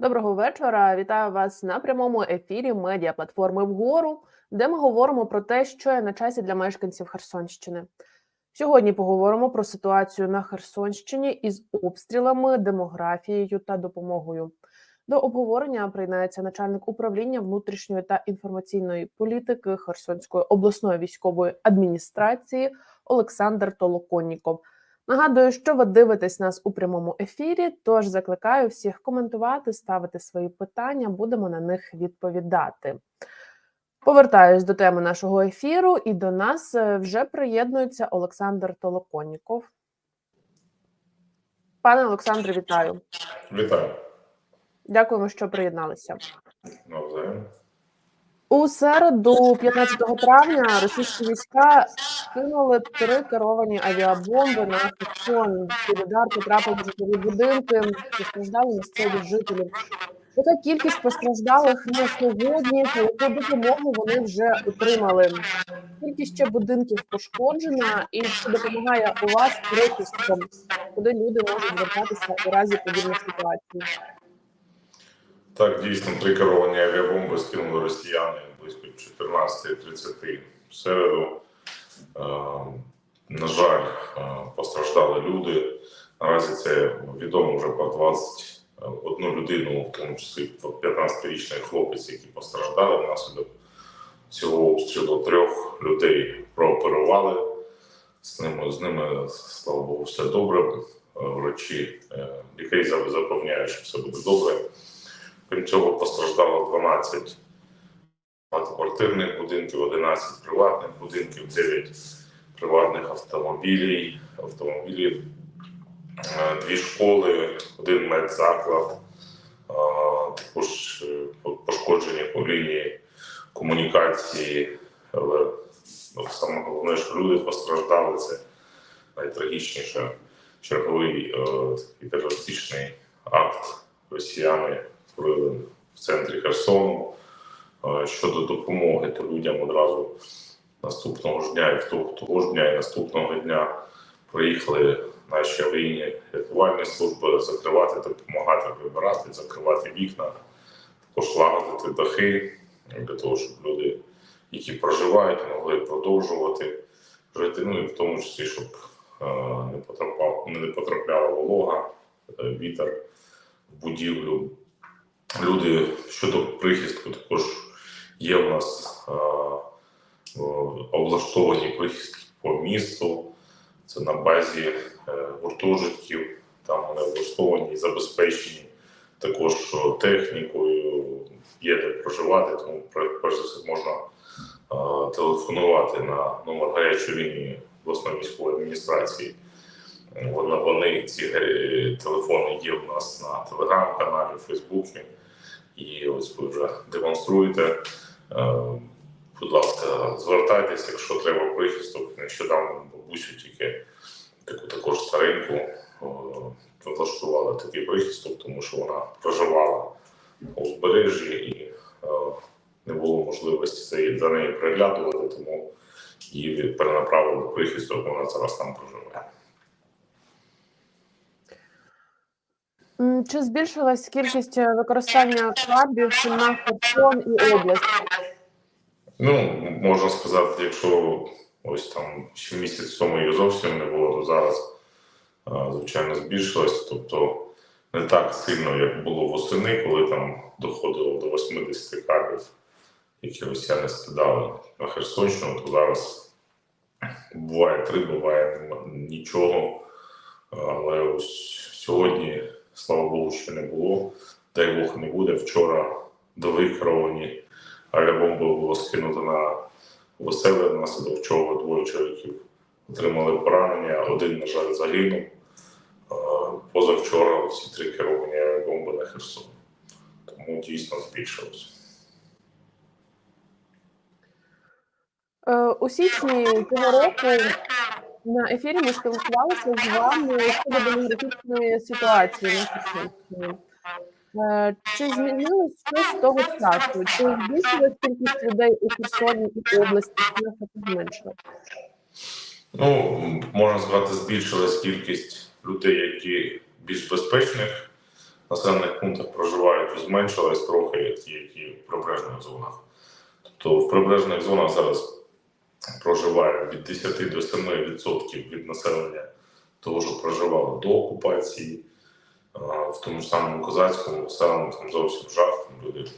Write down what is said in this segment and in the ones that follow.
Доброго вечора. Вітаю вас на прямому ефірі медіаплатформи вгору, де ми говоримо про те, що є на часі для мешканців Херсонщини. Сьогодні поговоримо про ситуацію на Херсонщині із обстрілами, демографією та допомогою. До обговорення приєднається начальник управління внутрішньої та інформаційної політики Херсонської обласної військової адміністрації Олександр Толоконніков. Нагадую, що ви дивитесь нас у прямому ефірі. Тож закликаю всіх коментувати, ставити свої питання. Будемо на них відповідати. Повертаюсь до теми нашого ефіру, і до нас е, вже приєднується Олександр Толоконніков. Пане Олександре, вітаю. Вітаю. Дякуємо, що приєдналися. Навзаєм. У середу, 15 травня, російські війська кинули три керовані авіабомби на Херсон. Під удар потрапили житлові будинки, постраждали місцеві жителі. Яка кількість постраждалих на сьогодні, яку допомогу вони вже отримали? Скільки ще будинків пошкоджена, і чи допомагає у вас прихистком, куди люди можуть звертатися у разі подібних ситуацій? Так, дійсно, три керовані авіабомби скинули росіяни близько 14.30 в середу. Е, на жаль, е, постраждали люди. Наразі це відомо вже про 21 людину, в тому числі 15-річний хлопець, які постраждали внаслідок цього обстрілу. Трьох людей прооперували. З ними, з ними, слава Богу, все добре. Е, Врачі, е, лікарі запевняють, що все буде добре. Крім цього, постраждало 12 багатоквартирних будинків, 11 приватних будинків, 9 приватних автомобілів, автомобілів, е, дві школи, один медзаклад, е, також е, пошкоджені по лінії комунікації. Але ну, саме головне, що люди постраждали, це найтрагічніше черговий е, терористичний акт росіяни в центрі Херсону. Е, Щодо допомоги, то людям одразу наступного ж дня і того, ж дня і наступного дня приїхали наші аварійні рятувальні служби закривати, допомагати прибирати, закривати вікна, також лагодити дахи для того, щоб люди, які проживають, могли продовжувати жити. Ну і в тому числі, щоб е, не потрапляла, волога, е, вітер в будівлю. Люди щодо прихистку також є у нас а, облаштовані прихистки по місту. Це на базі е, гуртожитків, там вони облаштовані забезпечені також технікою, є де проживати, тому пер- перш за все можна а, телефонувати на номер гарячої лінії обласної військової адміністрації. Вони, вони ці е, телефони є у нас на телеграм-каналі, Фейсбуці. І ось ви вже демонструєте. Е, Будь ласка, звертайтеся, якщо треба прихисток. Нещодавно бабусю тільки таку також стареньку о, влаштували такий прихисток, тому що вона проживала у узбережжі і е, не було можливості за нею приглядувати, тому її перенаправили прихисток, вона зараз там проживає. Чи збільшилась кількість е, використання кабів на Херсон і область? Ну, можна сказати, якщо ось там ще місяць тому її зовсім не було, то зараз, звичайно, збільшилось. Тобто не так сильно, як було восени, коли там доходило до 80 кабів, які росіяни скидали на Херсонщину, то зараз буває три, буває нічого. Але ось сьогодні, слава Богу, що не було. Дай Бог не буде. Вчора довикеровані авіабомби було скинуто на веселе, внаслідок чого двоє чоловіків отримали поранення, один, на жаль, загинув. Позавчора всі три керовані авіабомби на Херсон. Тому дійсно збільшилось. Е, У січні цього року на ефірі ми спілкувалися з вами щодо демографічної ситуації на Херсонщині. Е, Чи змінилось щось з того часу? Чи збільшилась кількість людей у Херсоні і області, чи зменшилась? Ну, можна сказати, збільшилась кількість людей, які більш безпечних населених пунктах проживають, зменшилась трохи, ті, які в прибережних зонах. Тобто в прибережних зонах зараз проживає від 10 до 7% від населення того, що проживало до окупації. В тому ж самому козацькому населеному там зовсім жах, там люди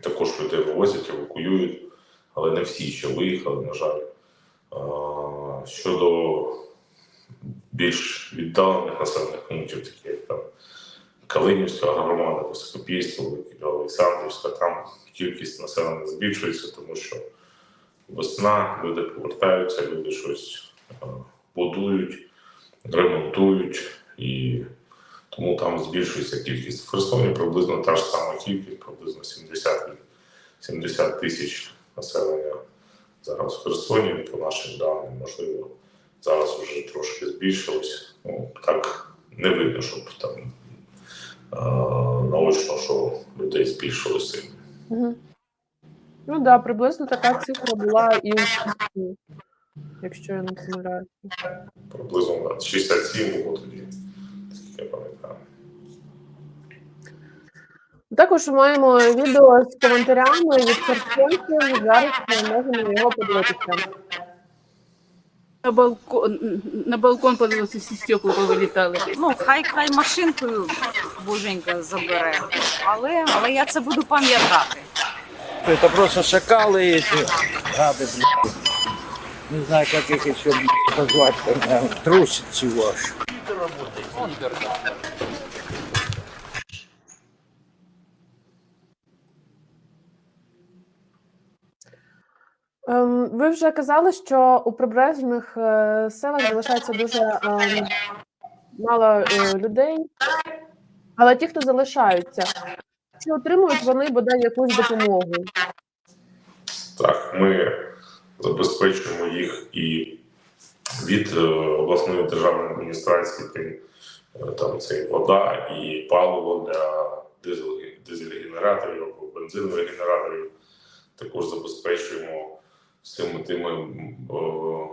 також людей вивозять, евакуюють, але не всі ще виїхали, на жаль. Щодо більш віддалених населених пунктів, такі як там Калинівська громада, Високопільська, Олександрівська, там кількість населення збільшується, тому що весна, люди повертаються, люди щось е, будують, ремонтують, і тому там збільшується кількість. В Херсоні приблизно та ж сама кількість, приблизно 70, 70 тисяч населення зараз в Херсоні, по нашим даним, можливо, зараз вже трошки збільшилось. Ну, так не видно, щоб там е, наочно, що людей збільшилося. Ну так, да, приблизно така цифра була і у Сумську, якщо я не помиляюся. Приблизно да, 67 було тоді, скільки я пам'ятаю. Також маємо відео з коментарями від херсонців. Зараз ми можемо його подивитися. На балкон, на балкон подивилися, всі стекла повилітали. Ну, хай хай машинкою боженька забере. Але, але я це буду пам'ятати. Это просто шакалы эти, гады, блядь. Не знаю, как их еще блядь, назвать, наверное, трусит чего ж. Ем, ви вже казали, що у прибережних е, селах залишається дуже ем, мало е, людей, але ті, хто залишаються, чи отримують вони бодай якусь допомогу? Так, ми забезпечуємо їх і від е, обласної державної адміністрації, е, там це вода і паливо для дизель, дизель-генераторів або бензинових генераторів. Також забезпечуємо всіми тими е,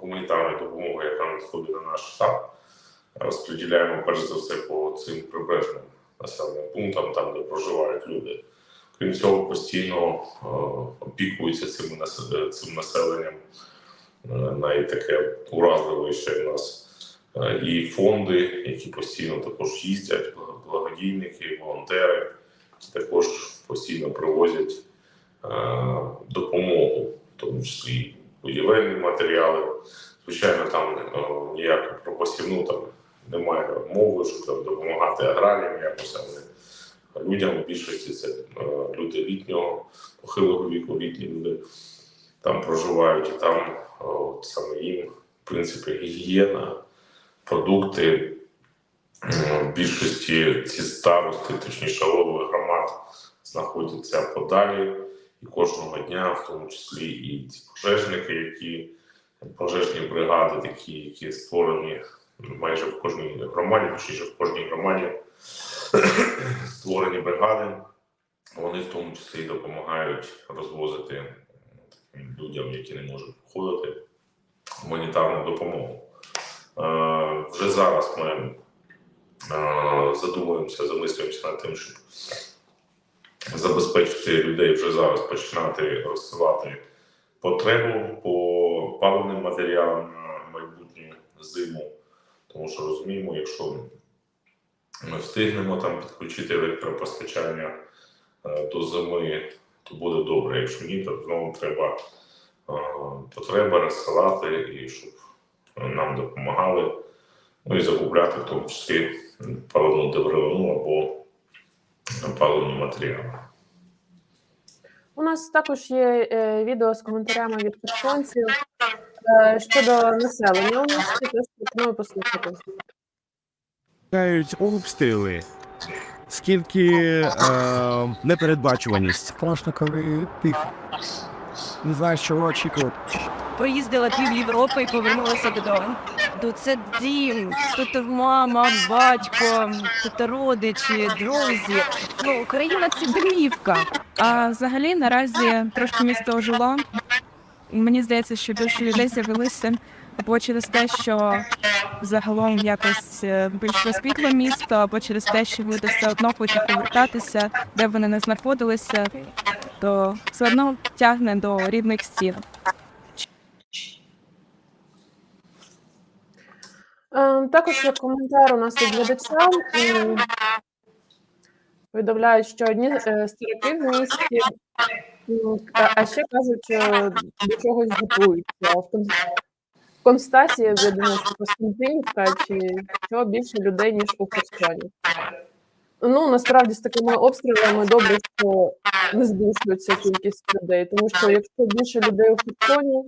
гуманітарною допомогою, яка надходить на наш штаб. Розподіляємо перш за все по цим прибережним населеним пунктам, там де проживають люди. Крім цього, постійно е, опікуються цим, цим населенням. Е, Навіть таке уразливе в нас е, і фонди, які постійно також їздять, благодійники, волонтери, також постійно привозять е, допомогу, в тому числі будівельні матеріали. Звичайно, там е, про посівну там немає мови, що там допомагати аграріям якось, але людям в більшості це е, люди літнього похилого віку, літні люди там проживають, і там е, от саме їм, в принципі, гігієна, продукти. Е, В більшості ці старости, точніше, голови громад знаходяться подалі, і кожного дня, в тому числі і ці пожежники, які пожежні бригади, такі, які створені майже в кожній громаді, точніше в кожній громаді створені бригади, вони в тому числі допомагають розвозити людям, які не можуть входити, гуманітарну допомогу. Е, Вже зараз ми е, задумуємося, замислюємося над тим, щоб забезпечити людей вже зараз починати розсилати потребу по паливним матеріалам на майбутню зиму. Тому що розуміємо, якщо ми встигнемо там підключити електропостачання е, до зими, то буде добре. Якщо ні, то знову треба е, потреба розсилати і щоб нам допомагали. Ну і закупляти в тому числі паливну деревину або паливні матеріали. У нас також є е, відео з коментарями від херсонців е, щодо населення. У нас теж пропоную послухати. Чекають обстріли. Скільки е, непередбачуваність. Страшно, коли ти не знаєш, чого очікувати. проїздила пів Європи і повернулася додому. Тут це дім, тут мама, батько, тут родичі, друзі. Ну, Україна це домівка. А взагалі наразі трошки місто ожило. Мені здається, що більше людей з'явилися або через те, що загалом якось е, більш розквітло місто, або через те, що люди все одно хочуть повертатися, де вони не знаходилися, то все одно тягне до рідних стін. Е, Також є коментар у нас від глядача. Повідомляють, що одні старики в місті, а ще кажуть, е, до чогось готуються. В Кон- в Констасі, я думаю, що Костянтинівка, чи що більше людей, ніж у Херсоні. Ну, насправді з такими обстрілами добре, що не збільшується кількість людей, тому що якщо більше людей у Херсоні,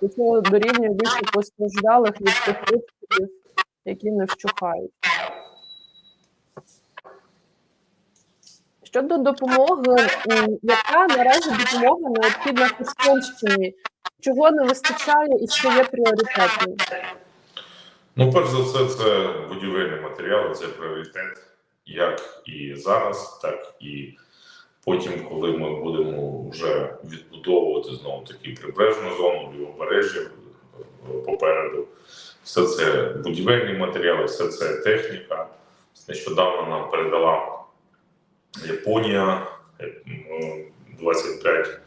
то це дорівнює більше постраждалих від тих обстрілів, які не вщухають. Щодо допомоги, яка наразі допомога необхідна Херсонщині? Чого не вистачає і що є пріоритетним? Ну, перш за все, це будівельні матеріали, це пріоритет, як і зараз, так і потім, коли ми будемо вже відбудовувати знову таки прибережну зону, лівобережжя е, попереду. Все це будівельні матеріали, все це техніка. Нещодавно нам передала Японія е, м, 25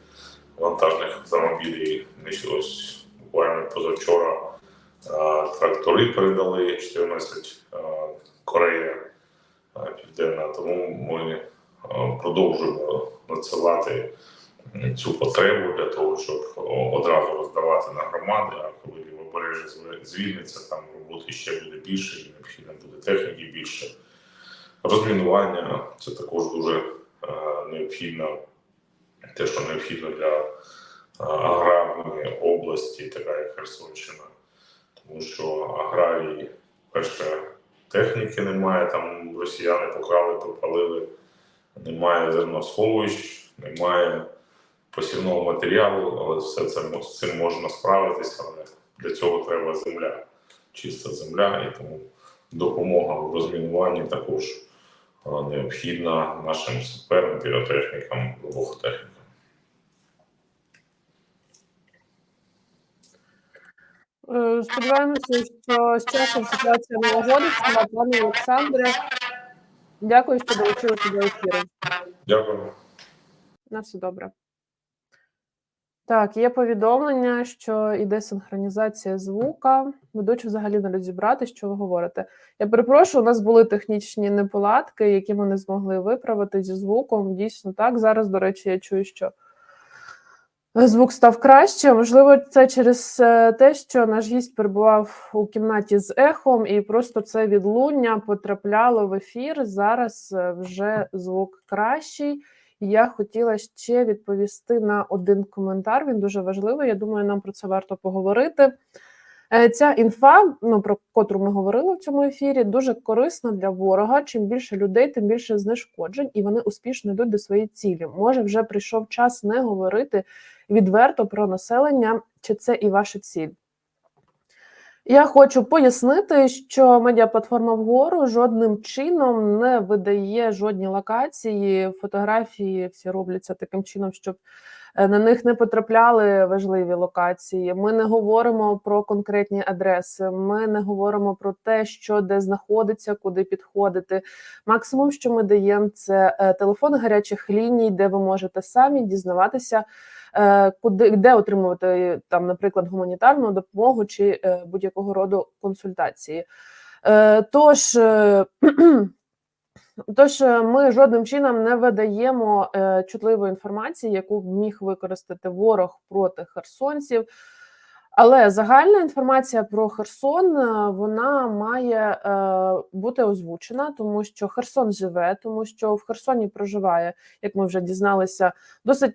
вантажних автомобілів. Ми ось буквально позавчора трактори передали 14 Корея Південна. Тому ми продовжуємо надсилати цю потребу для того, щоб одразу роздавати на громади. А коли лівобережжя зв- звільниться, там роботи ще буде більше, і необхідно буде техніки більше. Розмінування це також дуже е, необхідно, те, що необхідно для е, аграрної області, така як Херсонщина. Тому що аграрії, перше, техніки немає, там росіяни покрали, попалили, немає зерносховищ, немає посівного матеріалу, але все це з цим можна справитися, але для цього треба земля, чиста земля, і тому допомога в розмінуванні також е, необхідна нашим саперам, піротехнікам, вибухотехнікам. Е, Сподіваємося, що з часом ситуація налагодиться. Пане Олександре, дякую, що долучилися до ефіру. Дякую. На все добре. Так, є повідомлення, що йде синхронізація звука. Ведучий взагалі не розібрати, що ви говорите. Я перепрошую, у нас були технічні неполадки, які ми не змогли виправити зі звуком. Дійсно так. Зараз, до речі, я чую, що звук став краще. Можливо, це через е, те, що наш гість перебував у кімнаті з ехом, і просто це відлуння потрапляло в ефір. Зараз е, вже звук кращий. Я хотіла ще відповісти на один коментар. Він дуже важливий. Я думаю, нам про це варто поговорити. Е, Ця інфа, ну про котру ми говорили в цьому ефірі, дуже корисна для ворога. Чим більше людей, тим більше знешкоджень, і вони успішно йдуть до своєї цілі. Може, вже прийшов час не говорити відверто про населення, чи це і ваша ціль. Я хочу пояснити, що медіаплатформа вгору жодним чином не видає жодні локації, фотографії всі робляться таким чином, щоб на них не потрапляли важливі локації. Ми не говоримо про конкретні адреси. Ми не говоримо про те, що де знаходиться, куди підходити. Максимум, що ми даємо, це е, телефони гарячих ліній, де ви можете самі дізнаватися. е, Куди де отримувати там, наприклад, гуманітарну допомогу чи е, будь-якого роду консультації? Е, Тож е, Тож е, ми жодним чином не видаємо е, чутливої інформації, яку міг використати ворог проти херсонців. Але загальна інформація про Херсон е, вона має бути озвучена, тому що Херсон живе, тому що в Херсоні проживає, як ми вже дізналися, досить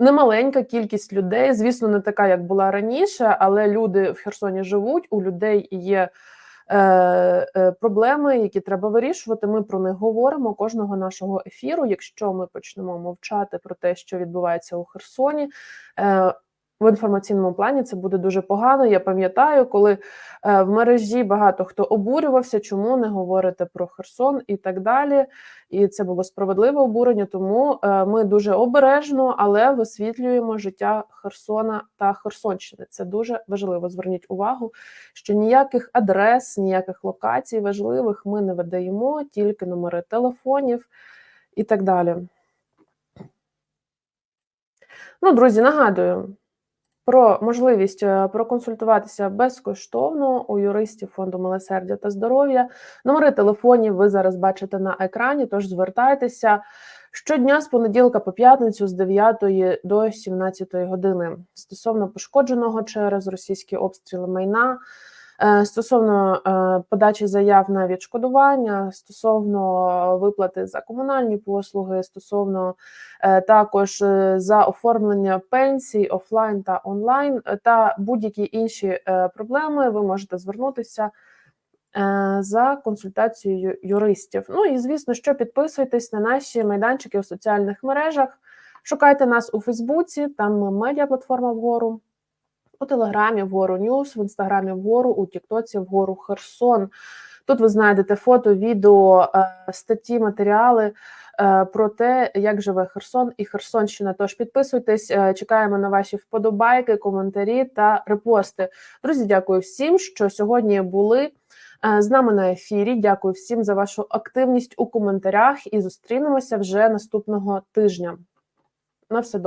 немаленька кількість людей. Звісно, не така, як була раніше, але люди в Херсоні живуть. У людей є проблеми, які треба вирішувати. Ми про них говоримо кожного нашого ефіру. Якщо ми почнемо мовчати про те, що відбувається у Херсоні, е, в інформаційному плані це буде дуже погано. Я пам'ятаю, коли е, в мережі багато хто обурювався, чому не говорите про Херсон і так далі. І це було справедливе обурення. Тому е, ми дуже обережно, але висвітлюємо життя Херсона та Херсонщини. Це дуже важливо. Зверніть увагу, що ніяких адрес, ніяких локацій важливих ми не видаємо, тільки номери телефонів і так далі. Ну, друзі, нагадую про можливість е, проконсультуватися безкоштовно у юристів фонду милосердя та здоров'я. Номери телефонів ви зараз бачите на екрані, тож звертайтеся щодня з понеділка по п'ятницю з 9 до 17 години стосовно пошкодженого через російські обстріли майна. Е, Стосовно е, подачі заяв на відшкодування, стосовно виплати за комунальні послуги, стосовно е, також за оформлення пенсій офлайн та онлайн, та будь-які інші проблеми, ви можете звернутися за консультацією юристів. Ну і звісно, що підписуйтесь на наші майданчики у соціальних мережах. Шукайте нас у Фейсбуці, там медіаплатформа вгору, у Телеграмі вгору Ньюс, в інстаграмі вгору, у Тіктоці вгору Херсон. Тут ви знайдете фото, відео, е, статті, матеріали е, про те, як живе Херсон і Херсонщина. Тож підписуйтесь, е, чекаємо на ваші вподобайки, коментарі та репости. Друзі, дякую всім, що сьогодні були з нами на ефірі. Дякую всім за вашу активність у коментарях і зустрінемося вже наступного тижня. На все добре.